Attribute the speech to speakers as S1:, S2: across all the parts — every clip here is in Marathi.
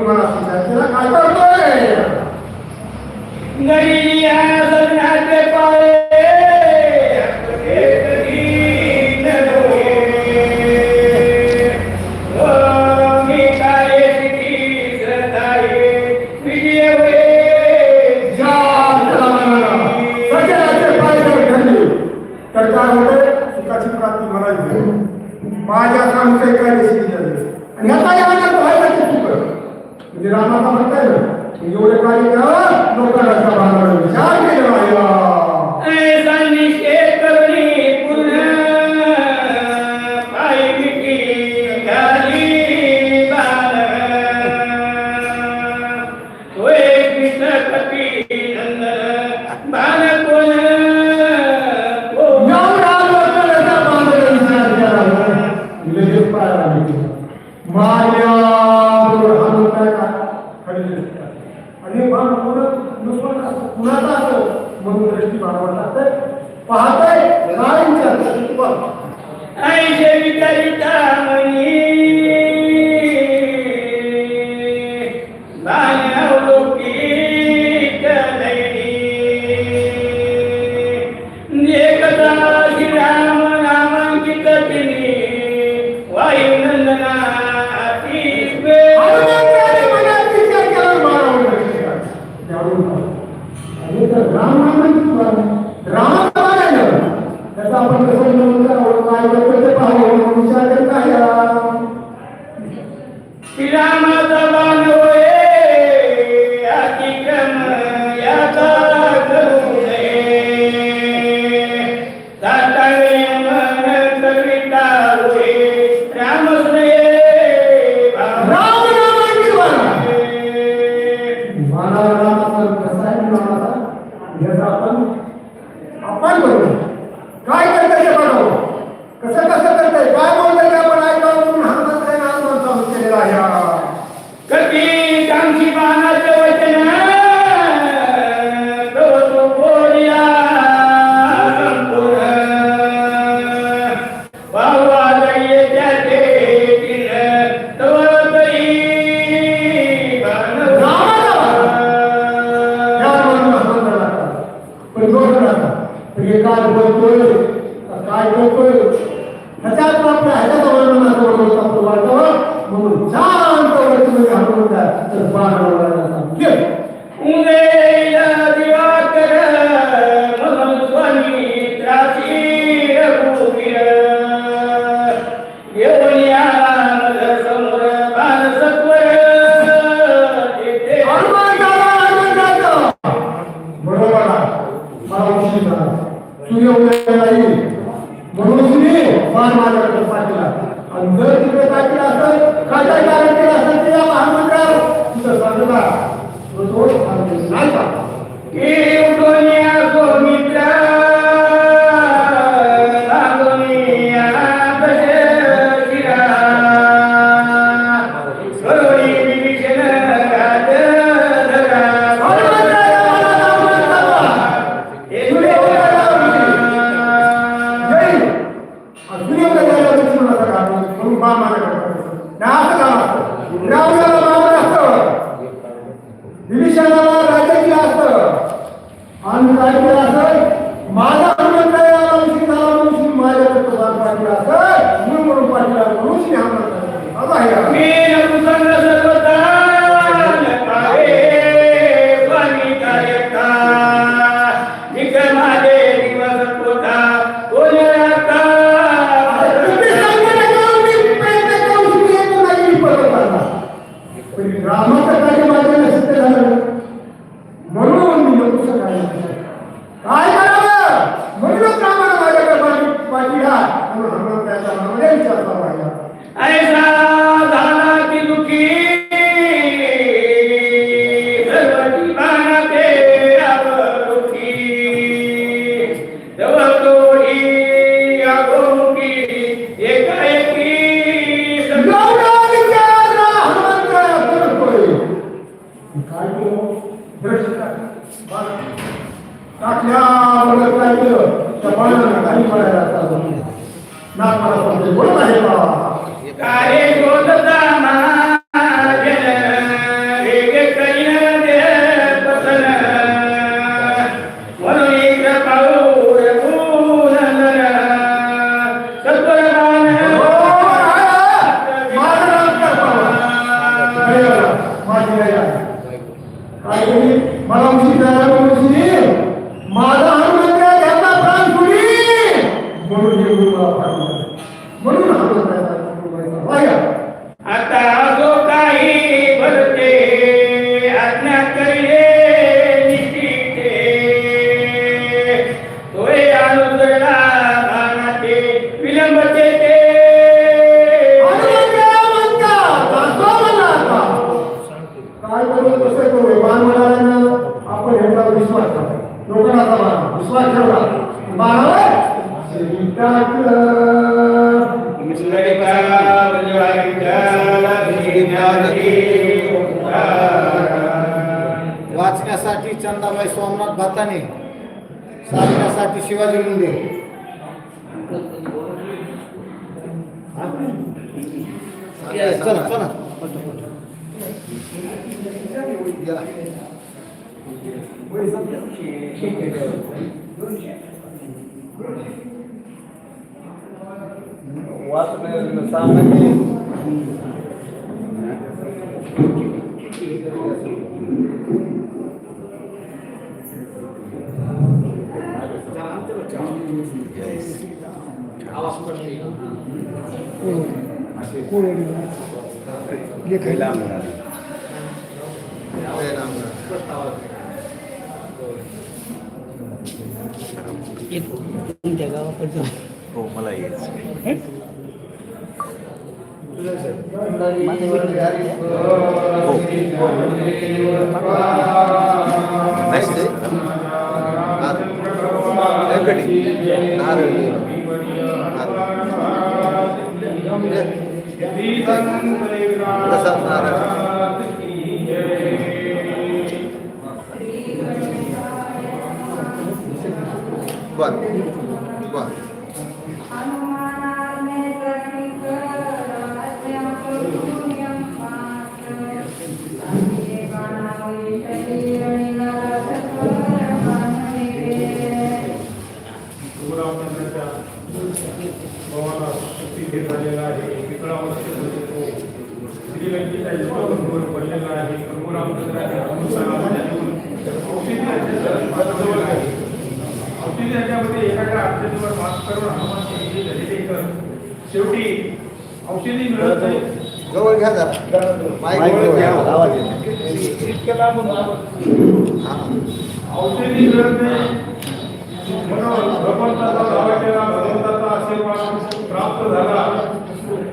S1: Bana sizler. Sizler kaybettiler.
S2: Nereye? পারি না आवडला तर पाहताय रायच्या
S1: ऐशे विचारिता
S3: உங்கள் शिवाजी मुंडे चला चला. गेला. जय
S4: कोणत्या गावाकडचं हो मला यायचं പ്രസാദ് നാരായണ औषधी याच्यामध्ये एखाद्या अडचणीवर मात करून हनुमान विजयी झालेले तर शेवटी औषधी मिळत नाही.
S3: जवळ घ्या जरा. माईक जवळ घ्या. आवाज येतो.
S4: इतकं लांबून. औषधी मिळत नाही. म्हणून भगवंताचा दावा केला भगवंताचा आशीर्वाद प्राप्त झाला.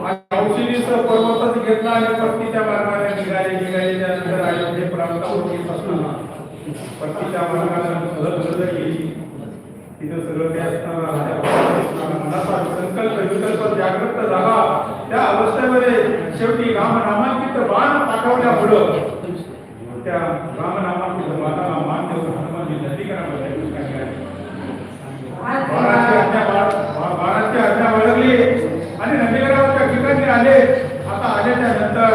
S4: आणि औषधीचा पर्वतच घेतला आणि पत्नीच्या मार्गाने निघाले निघाले त्यानंतर अयोध्ये प्राप्त होतीपासून पत्नीच्या मार्गाने सहज सहज गेली. तिथं सगळं काही असताना मनाचा संकल्प विकल्प जागृत झाला. त्या अवस्थेमध्ये शेवटी राम नामांकित बाण पाठवल्यामुळं त्या राम नामांकित बाणाला मान देऊन हनुमानजी नदीकरामध्ये ठिकाणी बाणाची आज्ञा बा- आणि नंदीगडावरच्या ठिकाणी आले. आता आल्याच्यानंतर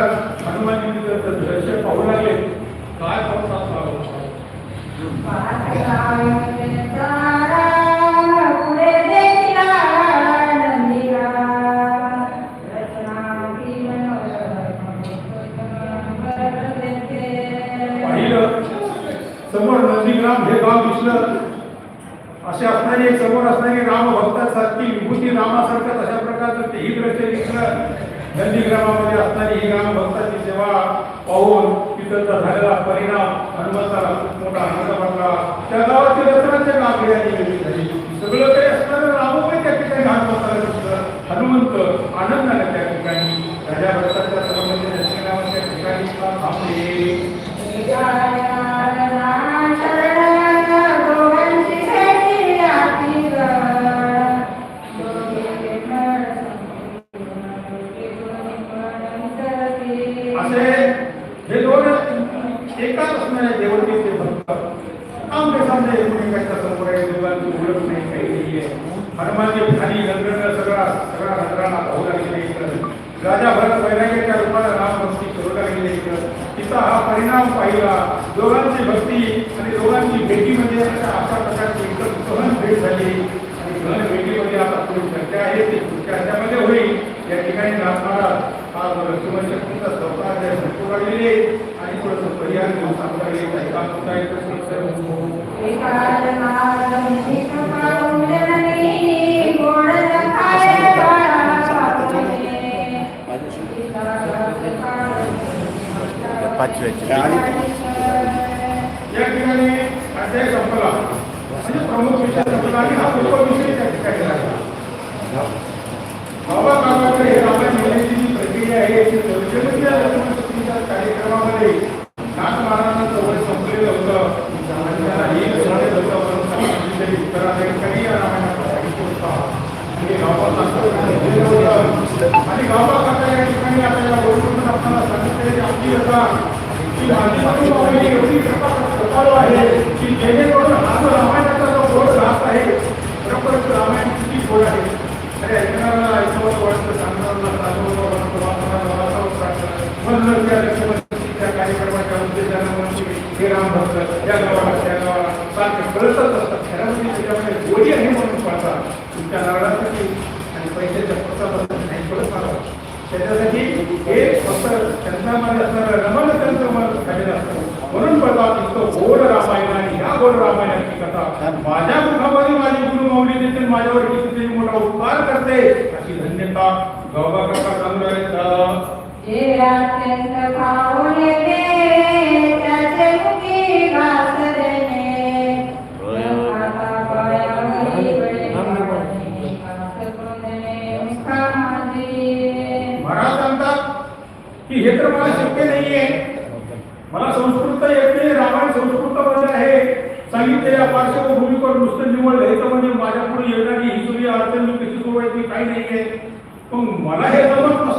S4: हनुमानजी दृश्य पाहू लागले. काय पाहू लागला? ठिकाणी भक्ताच्या संबंधित नंदीग्रामाच्या ठिकाणी थांबले परिणाम पाहिला दोघांची भक्ती आणि दोघांची भेटीमध्ये अशा प्रकारची एकदम सहन भेट झाली. आणि सहन भेटीमध्ये आता पुढे चर्चा आहे ती चर्चामध्ये होईल. या ठिकाणी नाथ महाराज आज लक्ष्मणचा स्वतः संपूर्ण राहिलेले आणि थोडंसं पर्याय घेऊन सांगता येईल ऐका होता येत
S3: पाचव्याची
S4: या ठिकाणी अध्याय संपला. म्हणजे प्रमुख विषय संपला आणि हा उपविषय त्या ठिकाणी लागला बाबा कामाकडे हे रामायण लिहिण्याची जी प्रक्रिया आहे ती वर्षभर लग्नपत्रिका कार्यक्रमामध्ये नाथ महाराजांचं वय संपलेलं होतं आणि त्याला एक झाले होतं म्हणून सांगितलं तरी उत्तराधिकारी या रामायणाचा साहित्य होता आणि गावात आणि गावात या ठिकाणी आपल्याला बोलून आपल्याला सांगितले की आपली आता की माझी बाजू एवढी कृपाळू आहे की जेणेकरून हा जो रामायणाचा जो बोध राहत आहे खरोखरच रामायण किती गोड आहे अरे ऐकणारा ऐकवत वाटतं सांगणारा सांगवत वाटतं वाचणारा वाचवत वाटतं म्हणलं त्या लक्ष्मणच्या कार्यक्रमाच्या उद्देशानं म्हणजे हे राम भक्त या गावाला त्या गावाला सारखे कळतच असतात खऱ्यामध्ये त्याच्यामध्ये गोडी आहे म्हणून पाहतात तुमच्या नारळासाठी आणि पैशाच्या पुस्तकाबद्दल नाही कळत मला त्याच्यासाठी हे फक्त त्यांना रमण त्यांचं मन झालेलं असतं म्हणून बघा इतकं गोड रामायण आणि या गोड रामायणाची कथा माझ्या मुखामध्ये माझी गुरु माऊली देते माझ्यावर कितीतरी मोठा उपकार करते अशी धन्यता गौबा काका सांगू आहेत
S5: जे अत्यंत पावन येते त्याचे मुखी घास देणे आता पायावरी बळे पाणी, घास कोंदणे मुखामध्ये.
S4: महाराज सांगतात की हे तर मला शक्य नाहीये. मला संस्कृत येत नाही रामायण संस्कृतमध्ये म्हणजे आहे. सांगितलेल्या पार्श्वभूमीवर नुसतं निवड लिहायचं म्हणजे माझ्या पुढे येणारी ही सगळी अडचण मी कशी आहे काही नाहीये. पण मला हे जमत नसताना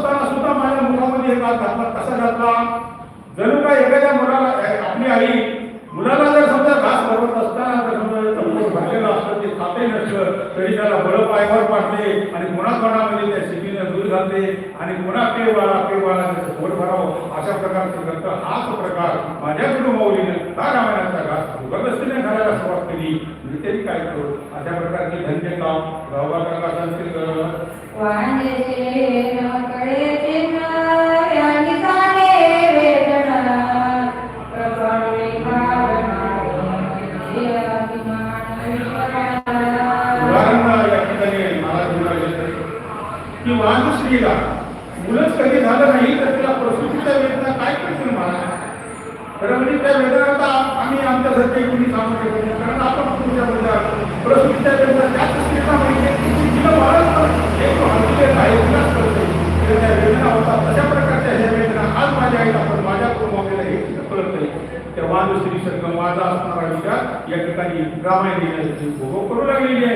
S4: मुलामध्ये एक घातला कसा घातला जणू काय एखाद्या मुलाला आपली आई मुलाला जर समजा घास भरवत असताना जर समजा तंबूर भरलेलं असतं ते खाते नसतं तरी त्याला बळ पायवर पाडते आणि कोणाकोणामध्ये त्या शिटीनं दूर घालते आणि कोणा पे वाळा पे वाळा त्याचं पोट भरावं. अशा प्रकारचं करतं हाच प्रकार माझ्या कुटुंबावलीनं का रामायणाचा घास जबरदस्तीने घालायला सुरुवात केली. मी तरी काय करू? अशा प्रकारचे धंदे काम. काका सांगतील की वाहन मुलंच कधी झालं नाही तर तिला प्रसूतीच्या वेदना काय करतील मला? खरं म्हणजे त्या वेदनाचा आम्ही आमच्यासारखे कोणी सांगू शकत नाही. कारण आपण तुमच्या म्हणजे प्रसूतीच्या वेदना त्याच स्त्रीला माहिती तिला एक त्या वेदना होता. तशा प्रकारच्या ह्या वेदना आज माझ्या आईला पण माझ्या कुटुंबाला हे कळत नाही त्या वाद माझा असणारा विचार या ठिकाणी रामायण लिहिण्यासाठी भोग करू लागलेली आहे.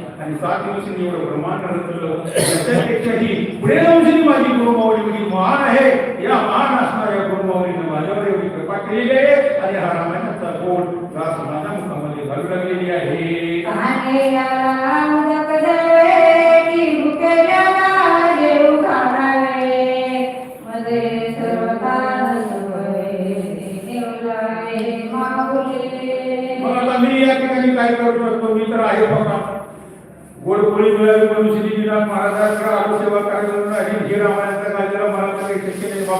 S4: आणि सात दिवसांनी एवढं ब्रह्मांड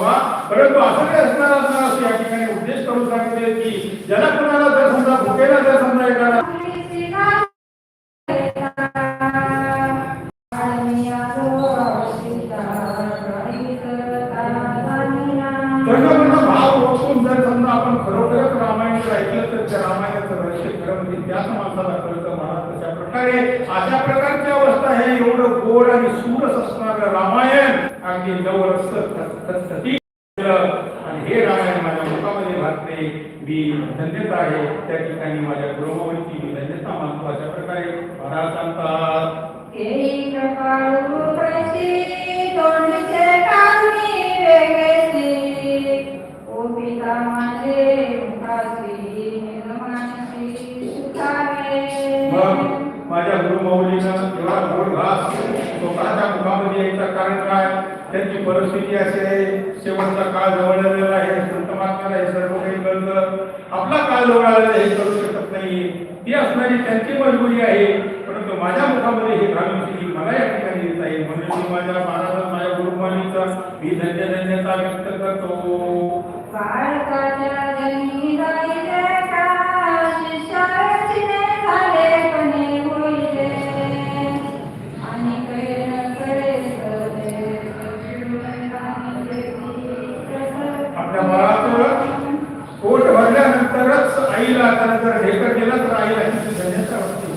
S4: व्हावा परंतु असं काही असणार असणार असं या ठिकाणी उद्देश करून सांगितले की ज्याला कोणाला जर समजा भुकेला जर समजा एखादा त्यांना भाव ओळखून जर समजा आपण खरोखरच रामायण जर ऐकलं तर त्या रामायणाचं रहस्य खरं म्हणजे त्याच माणसाला कळतं महाराज तशा प्रकारे अशा प्रकारची अवस्था आहे एवढं गोड आणि सुरस असणारं रामायण अगदी जवळ आणि हे रामायण माझ्या मुखामध्ये घातले मी धन्यता आहे त्या ठिकाणी माझ्या मी धन्यता मानतो अशा प्रकारे महाराज सांगतात. मग माझ्या गुरुमाऊलीनं एवढा गोड घास स्वतःच्या मुखामध्ये यायचं कारण काय? त्यांची परिस्थिती अशी आहे शेवटचा काळ जवळ आहे संत महात्म्याला हे सर्व काही कळत. आपला काळ जवळ आलेला हे करू शकत नाही. ती असणारी त्यांची मजबुरी आहे. परंतु माझ्या मुखामध्ये हे घालून ही मला या ठिकाणी येत आहे. म्हणून मी माझ्या महाराजांना माझ्या गुरुमानीचा मी धन्य धन्यता व्यक्त करतो. काय काय? आईला त्यानं जर ढेकर केलं तर आईला तिची धन्यता वाटते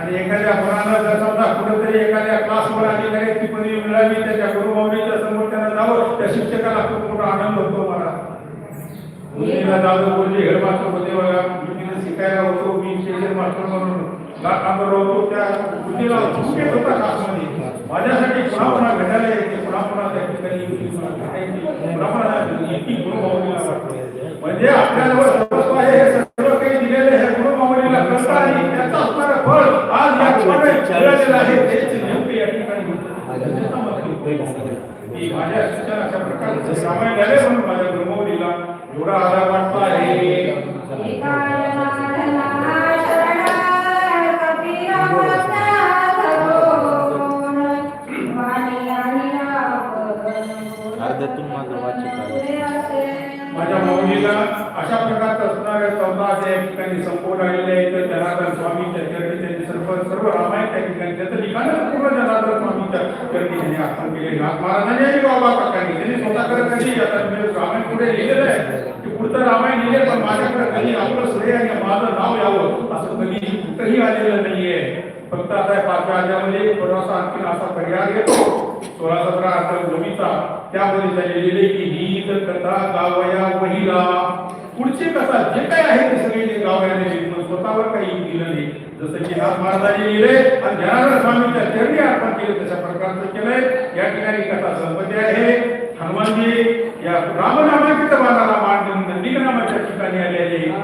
S4: आणि एखाद्या मुलानं जर समजा कुठेतरी एखाद्या क्लासवर अधिकारी ती पदवी मिळावी त्याच्या गुरुभावनीच्या समोर त्यांना जावं त्या शिक्षकाला खूप मोठा आनंद होतो मला. मुलीला दादू बोलले हेड मास्टर होते बघा. मुलीने शिकायला होतो मी स्टेशन मास्टर म्हणून कामावर होतो त्या मुलीला खूप होता क्लासमध्ये माझ्यासाठी पुन्हा पुन्हा भेटायला येते पुन्हा पुन्हा त्या ठिकाणी येऊन मला भेटायची. पुन्हा पुन्हा येते गुरुमाऊलीला म्हणजे आपल्याजवळ सर्वस्व आहे हे सर्व काही दिलेले हे गुरुमाऊलीला कळतं आणि त्याचं असणारं फळ आज या ठिकाणी मिळालेलं आहे तेच नेमकं या ठिकाणी होतं. की माझ्या शिक्षण अशा प्रकारचं रामायण झाले म्हणून माझ्या गुरुमाऊलीला एवढा आधार वाटतो आहे. माझ्या माऊलीला अशा प्रकारचं असणारे असे या ठिकाणी संपूर्ण आलेले आहेत तर स्वामींच्या चरणी त्यांनी सर्व रामायण त्या ठिकाणी त्याचं लिखाणच पूर्ण जनार्दन स्वामींच्या त्यांनी अर्पण केले नाथ महाराजांनी आणि बाबा काकांनी त्यांनी स्वतःकडे कधी आता मी रामायण पुढे लिहिलेलं आहे की पुढचं रामायण लिहिले पण माझ्याकडे कधी आपलं श्रेय आणि माझं नाव यावं असं कधी कुठंही आलेलं नाहीये फक्त आता पाचव्या अध्यामध्ये थोडासा आणखी असा पर्याय घेतो सोळा सतरा अठरा जमीचा त्यामध्ये त्यांनी लिहिले की इथं कथा, गावया, महिला पुढची कथा जे काय आहे ते सगळे गावयाने स्वतःवर काही दिलं नाही जसं की नाथ महाराजांनी लिहिले आणि ज्ञानानंद स्वामींच्या चरणी अर्पण केले तशा प्रकारचं केलंय. या ठिकाणी कथा संपत्ती आहे. हनुमानजी या रामनामांकित बाणाला मान देऊन नंदिक नामाच्या ठिकाणी आलेले.